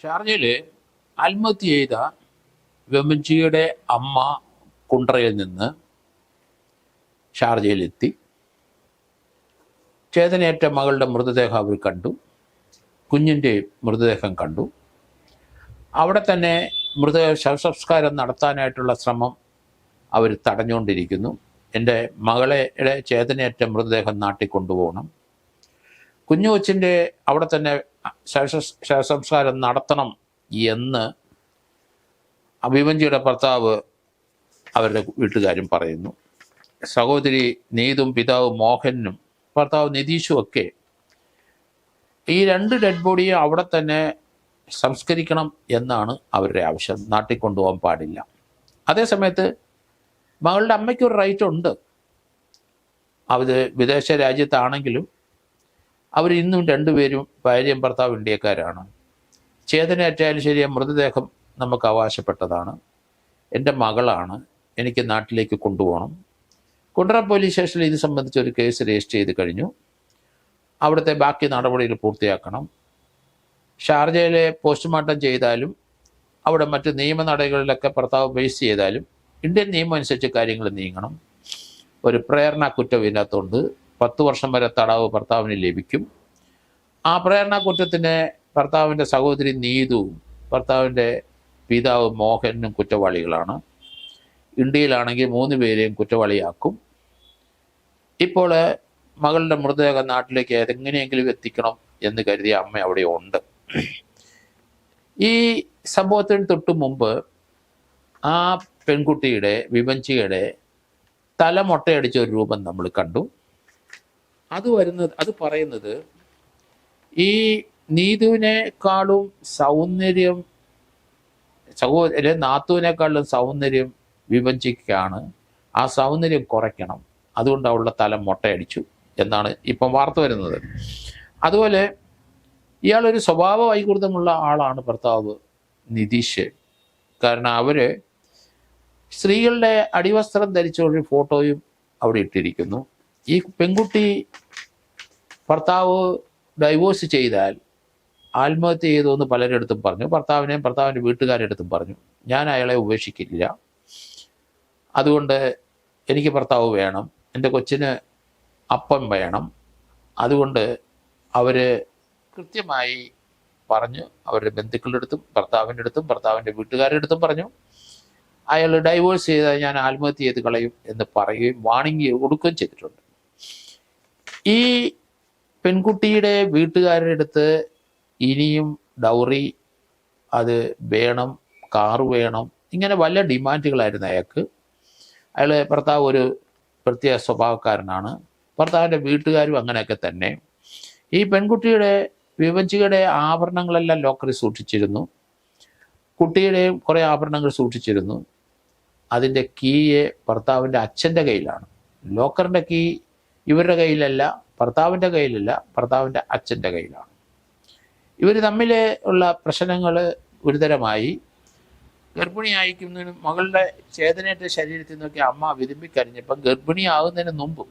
ഷാർജയിൽ ആത്മഹത്യ ചെയ്ത വെമഞ്ചിയുടെ അമ്മ കുണ്ട്രയിൽ നിന്ന് ഷാർജയിലെത്തി. ചേതനേറ്റ മകളുടെ മൃതദേഹം അവർ കണ്ടു. കുഞ്ഞിന്റെ മൃതദേഹം കണ്ടു. അവിടെ തന്നെ മൃതദേഹ ശവസംസ്കാരം നടത്താനായിട്ടുള്ള ശ്രമം അവർ തടഞ്ഞുകൊണ്ടിരിക്കുന്നു. എന്റെ മകളെ ചേതനേറ്റ മൃതദേഹം നാട്ടിൽ കൊണ്ടുപോകണം കുഞ്ഞു കൊച്ചിന്റെ അവിടെ തന്നെ ശവ- ശവസംസ്കാരം നടത്തണം എന്ന് അഭിമഞ്ചിയുടെ ഭർത്താവ് അവരുടെ വീട്ടുകാരും പറയുന്നു. സഹോദരി നീതും പിതാവ് മോഹനും ഭർത്താവ് നിതീഷും ഒക്കെ ഈ രണ്ട് ഡെഡ് ബോഡിയെ അവിടെ തന്നെ സംസ്കരിക്കണം എന്നാണ് അവരുടെ ആവശ്യം. നാട്ടിൽ കൊണ്ടുപോകാൻ പാടില്ല അതേസമയത്ത് മകളുടെ അമ്മയ്ക്കൊരു റൈറ്റ് ഉണ്ട്. അവർ വിദേശ രാജ്യത്താണെങ്കിലും അവർ ഇന്നും രണ്ടുപേരും ഭാര്യയും ഭർത്താവ് ഇന്ത്യക്കാരാണ്. ചേതനയേറ്റായാലും ശരി മൃതദേഹം നമുക്ക് അവകാശപ്പെട്ടതാണ്. എന്റെ മകളാണ് എനിക്ക് നാട്ടിലേക്ക് കൊണ്ടുപോകണം. കുണ്ട്ര പോലീസ് സ്റ്റേഷനിൽ ഇത് സംബന്ധിച്ച് ഒരു കേസ് രജിസ്റ്റർ ചെയ്ത് കഴിഞ്ഞു. അവിടുത്തെ ബാക്കി നടപടികൾ പൂർത്തിയാക്കണം. ഷാർജയിലെ പോസ്റ്റ്മോർട്ടം ചെയ്താലും അവിടെ മറ്റ് നിയമ നടപടികളിലൊക്കെ ഭർത്താവ് ബേസ് ചെയ്താലും ഇന്ത്യൻ നിയമം അനുസരിച്ച് കാര്യങ്ങൾ നീങ്ങണം. ഒരു പ്രേരണ കുറ്റം ഇതിനകത്തുണ്ട്. പത്ത് വർഷം വരെ തടവ് ഭർത്താവിന് ലഭിക്കും. ആ പ്രേരണ കുറ്റത്തിന് ഭർത്താവിന്റെ സഹോദരി നീതുവും ഭർത്താവിന്റെ പിതാവ് മോഹനും കുറ്റവാളികളാണ്. ഇന്ത്യയിലാണെങ്കിൽ മൂന്ന് പേരെയും കുറ്റവാളിയാക്കും. ഇപ്പോൾ മകളുടെ മൃതദേഹം നാട്ടിലേക്ക് ഏതെങ്ങനെയെങ്കിലും എത്തിക്കണം എന്ന് കരുതിയ അമ്മ അവിടെ ഉണ്ട്. ഈ സംഭവത്തിന് തൊട്ട് മുമ്പ് ആ പെൺകുട്ടിയുടെ വിഭഞ്ചിയുടെ തല മൊട്ടയടിച്ച ഒരു രൂപം നമ്മൾ കണ്ടു. അത് വരുന്നത് അത് പറയുന്നത് ഈ നീതുവിനേക്കാളും സൗന്ദര്യം സഹോദര നാത്തുവിനേക്കാളും സൗന്ദര്യം വിഭജിക്കുകയാണ്. ആ സൗന്ദര്യം കുറയ്ക്കണം. അതുകൊണ്ട് അവളുടെ തലം മൊട്ടയടിച്ചു എന്നാണ് ഇപ്പം വാർത്ത വരുന്നത്. അതുപോലെ ഇയാളൊരു സ്വഭാവ വൈകൃതമുള്ള ആളാണ് ഭർത്താവ് നിതീഷ്. കാരണം അവർ സ്ത്രീകളുടെ അടിവസ്ത്രം ധരിച്ച ഒരു ഫോട്ടോയും അവിടെ ഇട്ടിരിക്കുന്നു. ഈ പെൺകുട്ടി ഭർത്താവ് ഡൈവോഴ്സ് ചെയ്താൽ ആത്മഹത്യ ചെയ്തു എന്ന് പലരെടുത്തും പറഞ്ഞു. ഭർത്താവിനെയും ഭർത്താവിന്റെ വീട്ടുകാരെടുത്തും പറഞ്ഞു. ഞാൻ അയാളെ ഉപേക്ഷിക്കില്ല. അതുകൊണ്ട് എനിക്ക് ഭർത്താവ് വേണം. എന്റെ കൊച്ചിന് അപ്പം വേണം. അതുകൊണ്ട് അവർ കൃത്യമായി പറഞ്ഞു. അവരുടെ ബന്ധുക്കളുടെ അടുത്തും ഭർത്താവിന്റെ അടുത്തും ഭർത്താവിന്റെ വീട്ടുകാരുടെ അടുത്തും പറഞ്ഞു. അയാൾ ഡൈവോഴ്സ് ചെയ്താൽ ഞാൻ ആത്മഹത്യ ചെയ്ത് കളയും എന്ന് പറയുകയും വാണിംഗ് കൊടുക്കുകയും ചെയ്തിട്ടുണ്ട്. ഈ പെൺകുട്ടിയുടെ വീട്ടുകാരുടെ അടുത്ത് ഇനിയും ഡൗറി അത് വേണം കാറ് വേണം ഇങ്ങനെ വല്ല ഡിമാൻഡുകളായിരുന്നു അയാൾക്ക്. അയാൾ ഭർത്താവ് ഒരു പ്രത്യേക സ്വഭാവക്കാരനാണ്. ഭർത്താവിന്റെ വീട്ടുകാരും അങ്ങനെയൊക്കെ തന്നെ. ഈ പെൺകുട്ടിയുടെ വിവഞ്ചിയുടെ ആഭരണങ്ങളെല്ലാം ലോക്കറിൽ സൂക്ഷിച്ചിരുന്നു. കുട്ടിയുടെയും കുറേ ആഭരണങ്ങൾ സൂക്ഷിച്ചിരുന്നു. അതിന്റെ കീയെ ഭർത്താവിന്റെ അച്ഛന്റെ കയ്യിലാണ്. ലോക്കറിന്റെ കീ ഇവരുടെ കയ്യിലല്ല ഭർത്താവിന്റെ കയ്യിലല്ല ഭർത്താവിന്റെ അച്ഛന്റെ കയ്യിലാണ്. ഇവർ തമ്മിൽ ഉള്ള പ്രശ്നങ്ങൾ ഗുരുതരമായി. ഗർഭിണിയായിരിക്കുന്നതിന് മകളുടെ ചേതനയുടെ ശരീരത്തിൽ നിന്നൊക്കെ അമ്മ വിതുമ്പിക്കരിഞ്ഞപ്പം ഗർഭിണിയാകുന്നതിന് മുമ്പും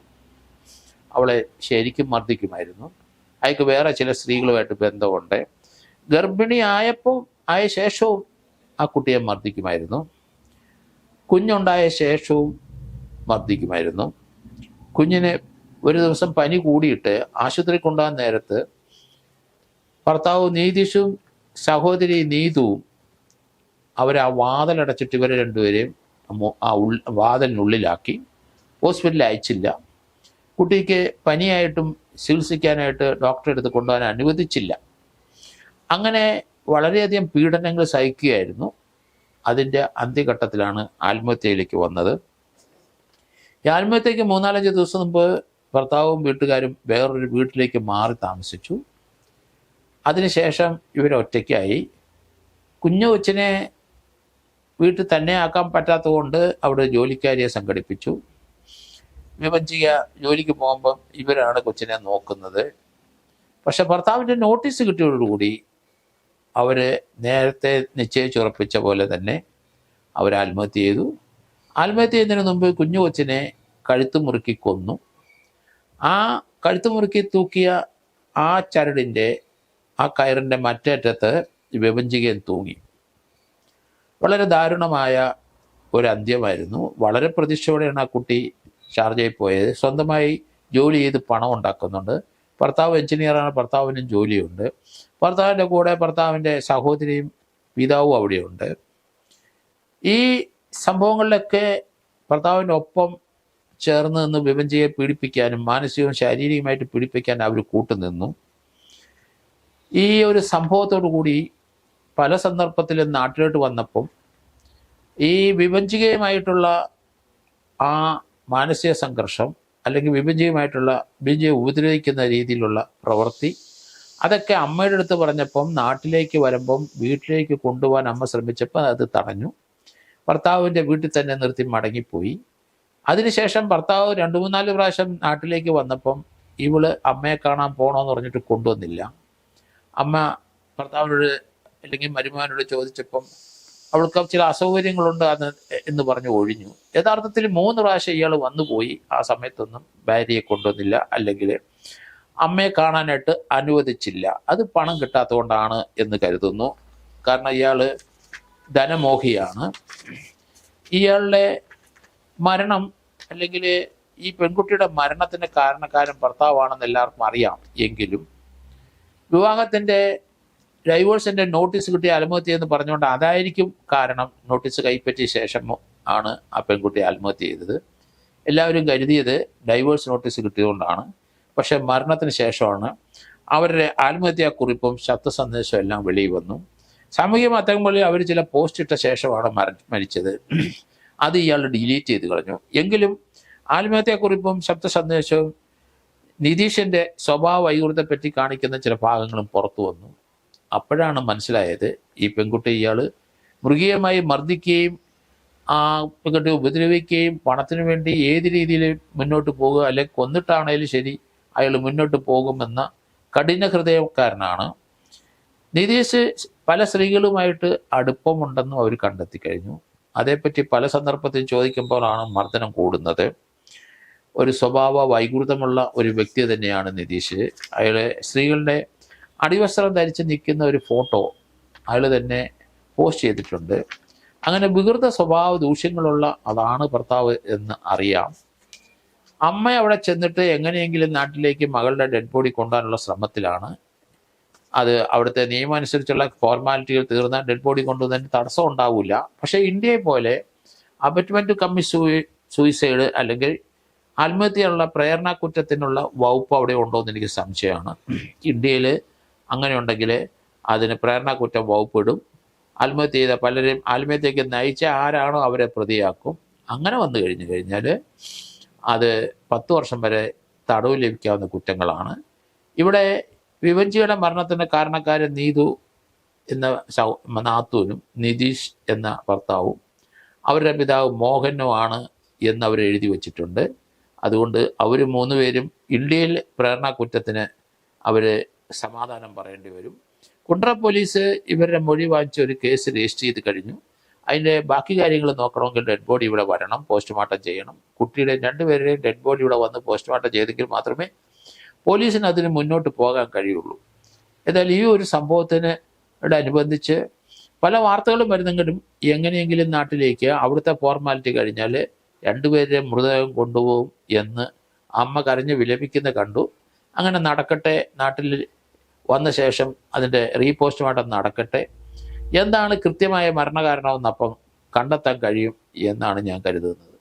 അവളെ ശരിക്കും മർദ്ദിക്കുമായിരുന്നു. അയാൾക്ക് വേറെ ചില സ്ത്രീകളുമായിട്ട് ബന്ധമുണ്ട്. ഗർഭിണിയായപ്പോൾ ആയ ശേഷവും ആ കുട്ടിയെ മർദ്ദിക്കുമായിരുന്നു. കുഞ്ഞുണ്ടായ ശേഷവും മർദ്ദിക്കുമായിരുന്നു. കുഞ്ഞിന് ഒരു ദിവസം പനി കൂടിയിട്ട് ആശുപത്രി കൊണ്ടുപോകാൻ നേരത്ത് ഭർത്താവ് നീതീഷും സഹോദരി നീതുവും അവർ ആ വാതിലടച്ചിട്ട് ഇവരെ രണ്ടുപേരെയും ആ ഉൾ വാതിലിനുള്ളിലാക്കി. ഹോസ്പിറ്റലിൽ അയച്ചില്ല. കുട്ടിക്ക് പനിയായിട്ടും ചികിത്സിക്കാനായിട്ട് ഡോക്ടറെ അടുത്ത് കൊണ്ടുപോകാൻ അനുവദിച്ചില്ല. അങ്ങനെ വളരെയധികം പീഡനങ്ങൾ സഹിക്കുകയായിരുന്നു. അതിന്റെ അന്ത്യഘട്ടത്തിലാണ് ആത്മഹത്യയിലേക്ക് വന്നത്. ഈ ആത്മഹത്യക്ക് മൂന്നാലഞ്ച് ദിവസം മുമ്പ് ഭർത്താവും വീട്ടുകാരും വേറൊരു വീട്ടിലേക്ക് മാറി താമസിച്ചു. അതിനുശേഷം ഇവരൊറ്റയ്ക്കായി കുഞ്ഞു കൊച്ചിനെ വീട്ടിൽ തന്നെ ആക്കാൻ പറ്റാത്തതുകൊണ്ട് അവിടെ ജോലിക്കാരിയെ സംഘടിപ്പിച്ചു. വിഭജിക ജോലിക്ക് പോകുമ്പം ഇവരാണ് കൊച്ചിനെ നോക്കുന്നത്. പക്ഷെ ഭർത്താവിന്റെ നോട്ടീസ് കിട്ടിയതോടുകൂടി അവർ നേരത്തെ നിശ്ചയിച്ചുറപ്പിച്ച പോലെ തന്നെ അവർ ആത്മഹത്യ ചെയ്തു. ആത്മഹത്യ ചെയ്യുന്നതിന് മുമ്പ് കുഞ്ഞു കൊച്ചിനെ കഴുത്ത് മുറുക്കി കൊന്നു. ആ കഴുത്ത് മുറുക്കി തൂക്കിയ ആ ചരടിന്റെ ആ കയറിന്റെ മറ്റേറ്റത്ത് വ്യവഞ്ചികൻ തൂങ്ങി. വളരെ ദാരുണമായ ഒരു അന്ത്യമായിരുന്നു. വളരെ പ്രതീക്ഷയോടെയാണ് ആ കുട്ടി ഷാർജയിൽ പോയത്. സ്വന്തമായി ജോലി ചെയ്ത് പണം ഉണ്ടാക്കുന്നുണ്ട്. ഭർത്താവ് എഞ്ചിനീയറാണ് ഭർത്താവിനും ജോലിയുണ്ട്. ഭർത്താവിന്റെ കൂടെ ഭർത്താവിന്റെ സഹോദരിയും പിതാവും അവിടെയുണ്ട്. ഈ സംഭവങ്ങളിലൊക്കെ ഭർത്താവിന്റെ ഒപ്പം ചേർന്ന് നിന്ന് വിഭജിയെ പീഡിപ്പിക്കാനും മാനസികവും ശാരീരികമായിട്ട് പീഡിപ്പിക്കാൻ അവർ കൂട്ടുനിന്നു. ഈ ഒരു സംഭവത്തോടു കൂടി പല സന്ദർഭത്തിലും നാട്ടിലോട്ട് വന്നപ്പം ഈ വിഭജികയുമായിട്ടുള്ള ആ മാനസിക സംഘർഷം അല്ലെങ്കിൽ വിഭജികമായിട്ടുള്ള വിഭജയെ ഉപദ്രവിക്കുന്ന രീതിയിലുള്ള പ്രവൃത്തി അതൊക്കെ അമ്മയുടെ അടുത്ത് പറഞ്ഞപ്പം നാട്ടിലേക്ക് വരുമ്പം വീട്ടിലേക്ക് കൊണ്ടുപോകാൻ അമ്മ ശ്രമിച്ചപ്പോൾ അത് തടഞ്ഞു. ഭർത്താവിന്റെ വീട്ടിൽ തന്നെ നിർത്തി മടങ്ങിപ്പോയി. അതിനുശേഷം ഭർത്താവ് രണ്ടു മൂന്നാൽ പ്രാവശ്യം നാട്ടിലേക്ക് വന്നപ്പം ഇവൾ അമ്മയെ കാണാൻ പോകണമെന്ന് പറഞ്ഞിട്ട് കൊണ്ടുവന്നില്ല. അമ്മ ഭർത്താവിനോട് അല്ലെങ്കിൽ മരുമാനോട് ചോദിച്ചപ്പം അവൾക്ക് ചില അസൗകര്യങ്ങളുണ്ട് എന്ന് എന്ന് പറഞ്ഞ് ഒഴിഞ്ഞു. യഥാർത്ഥത്തിൽ മൂന്ന് പ്രാവശ്യം ഇയാൾ വന്നുപോയി. ആ സമയത്തൊന്നും ഭാര്യയെ കൊണ്ടുവന്നില്ല. അല്ലെങ്കിൽ അമ്മയെ കാണാനായിട്ട് അനുവദിച്ചില്ല. അത് പണം കിട്ടാത്തതുകൊണ്ടാണ് എന്ന് കരുതുന്നു. കാരണം ഇയാൾ ധനമോഹിയാണ്. ഇയാളുടെ മരണം അല്ലെങ്കിൽ ഈ പെൺകുട്ടിയുടെ മരണത്തിന് കാരണക്കാരൻ ഭർത്താവാണെന്ന് എല്ലാവർക്കും അറിയാം. എങ്കിലും വിവാഹത്തിന്റെ ഡൈവോഴ്സിന്റെ നോട്ടീസ് കിട്ടിയ ആത്മഹത്യ എന്ന് പറഞ്ഞുകൊണ്ട് അതായിരിക്കും കാരണം നോട്ടീസ് കൈപ്പറ്റിയ ശേഷം ആണ് ആ പെൺകുട്ടി ആത്മഹത്യ ചെയ്തത്. എല്ലാവരും കരുതിയത് ഡൈവോഴ്സ് നോട്ടീസ് കിട്ടിയതുകൊണ്ടാണ്. പക്ഷേ മരണത്തിന് ശേഷമാണ് അവരുടെ ആത്മഹത്യാ കുറിപ്പും ശബ്ദ സന്ദേശവും എല്ലാം വെളിയിൽ വന്നു. സാമൂഹ്യ മാധ്യമങ്ങളിൽ അവർ ചില പോസ്റ്റ് ഇട്ട ശേഷമാണ് മര മരിച്ചത്. അത് ഇയാൾ ഡിലീറ്റ് ചെയ്ത് കളഞ്ഞു. എങ്കിലും ആത്മഹത്യാക്കുറിപ്പും ശബ്ദ സന്ദേശവും നിതീഷിന്റെ സ്വഭാവ വൈകൃതത്തെ കാണിക്കുന്ന ചില ഭാഗങ്ങളും പുറത്തു വന്നു. അപ്പോഴാണ് മനസ്സിലായത് ഈ പെൺകുട്ടി ഇയാൾ മൃഗീയമായി മർദ്ദിക്കുകയും ആ പെൺകുട്ടി ഉപദ്രവിക്കുകയും പണത്തിനു വേണ്ടി ഏത് രീതിയിൽ മുന്നോട്ട് പോകുക അല്ലെങ്കിൽ കൊന്നിട്ടാണേലും ശരി അയാൾ മുന്നോട്ട് പോകുമെന്ന കഠിന ഹൃദയക്കാരനാണ് നിതീഷ് പല സ്ത്രീകളുമായിട്ട് അടുപ്പമുണ്ടെന്നും അവർ കണ്ടെത്തി കഴിഞ്ഞു. അതേപ്പറ്റി പല സന്ദർഭത്തിൽ ചോദിക്കുമ്പോഴാണ് മർദ്ദനം കൂടുന്നത്. ഒരു സ്വഭാവ വൈകൃതമുള്ള ഒരു വ്യക്തി തന്നെയാണ് നിതീഷ്. അയാളെ സ്ത്രീകളുടെ അടിവസ്ത്രം ധരിച്ച് നിൽക്കുന്ന ഒരു ഫോട്ടോ അയാൾ തന്നെ പോസ്റ്റ് ചെയ്തിട്ടുണ്ട്. അങ്ങനെ വികൃത സ്വഭാവ ദൂഷ്യങ്ങളുള്ള അതാണ് ഭർത്താവ് എന്ന് അറിയാം. അമ്മ അവിടെ ചെന്നിട്ട് എങ്ങനെയെങ്കിലും നാട്ടിലേക്ക് മകളുടെ ഡെഡ് ബോഡി കൊണ്ടുവരാനുള്ള ശ്രമത്തിലാണ്. അത് അവിടുത്തെ നിയമം അനുസരിച്ചുള്ള ഫോർമാലിറ്റികൾ തീർന്ന ഡെഡ് ബോഡി കൊണ്ടുവന്നതിന് തടസ്സം ഉണ്ടാവില്ല പക്ഷേ ഇന്ത്യയെ പോലെ അബറ്റ്മെന്റ് കമ്മി സൂയി സൂയിസൈഡ് അല്ലെങ്കിൽ ആത്മഹത്യയുള്ള പ്രേരണ കുറ്റത്തിനുള്ള വകുപ്പ് അവിടെ ഉണ്ടോ എന്ന് എനിക്ക് സംശയമാണ്. ഇന്ത്യയിൽ അങ്ങനെ ഉണ്ടെങ്കിൽ അതിന് പ്രേരണ കുറ്റം വകുപ്പിടും. ആത്മഹത്യ ചെയ്ത പലരെയും ആത്മഹത്യക്ക് നയിച്ച ആരാണോ അവരെ പ്രതിയാക്കും. അങ്ങനെ വന്നു കഴിഞ്ഞു കഴിഞ്ഞാൽ അത് പത്ത് വർഷം വരെ തടവ് ലഭിക്കാവുന്ന കുറ്റങ്ങളാണ്. ഇവിടെ വിവഞ്ചിയുടെ മരണത്തിന് കാരണക്കാരൻ നീതു എന്ന നാത്തൂനും നിതീഷ് എന്ന ഭർത്താവും അവരുടെ പിതാവ് മോഹനുമാണ് എന്ന് അവർ എഴുതി വച്ചിട്ടുണ്ട്. അതുകൊണ്ട് അവർ മൂന്നുപേരും ഇന്ത്യയിൽ പ്രേരണ കുറ്റത്തിന് അവർ സമാധാനം പറയേണ്ടി വരും. കുണ്ട്ര പോലീസ് ഇവരുടെ മൊഴി വാങ്ങിച്ച് ഒരു കേസ് രജിസ്റ്റർ ചെയ്ത് കഴിഞ്ഞു. അതിന്റെ ബാക്കി കാര്യങ്ങൾ നോക്കണമെങ്കിൽ ഡെഡ് ബോഡി ഇവിടെ വരണം പോസ്റ്റ്മോർട്ടം ചെയ്യണം. കുട്ടിയുടെ രണ്ടുപേരുടെയും ഡെഡ് ബോഡി ഇവിടെ വന്ന് പോസ്റ്റ്മോർട്ടം ചെയ്തെങ്കിൽ മാത്രമേ പോലീസിന് അതിന് മുന്നോട്ട് പോകാൻ കഴിയുള്ളൂ. എന്നാൽ ഈ ഒരു സംഭവത്തിന് അനുബന്ധിച്ച് പല വാർത്തകളും വരുന്നെങ്കിലും എങ്ങനെയെങ്കിലും നാട്ടിലേക്ക് അവിടുത്തെ ഫോർമാലിറ്റി കഴിഞ്ഞാൽ രണ്ടുപേരെ മൃതദേഹം കൊണ്ടുപോകും എന്ന് അമ്മ കരഞ്ഞ് വിലപിക്കുന്ന കണ്ടു. അങ്ങനെ നടക്കട്ടെ നാട്ടിൽ വന്ന ശേഷം അതിന്റെ റീപോസ്റ്റ്മോർട്ടം നടക്കട്ടെ. എന്താണ് കൃത്യമായ മരണകാരണമെന്നപ്പം കണ്ടെത്താൻ കഴിയും എന്നാണ് ഞാൻ കരുതുന്നത്.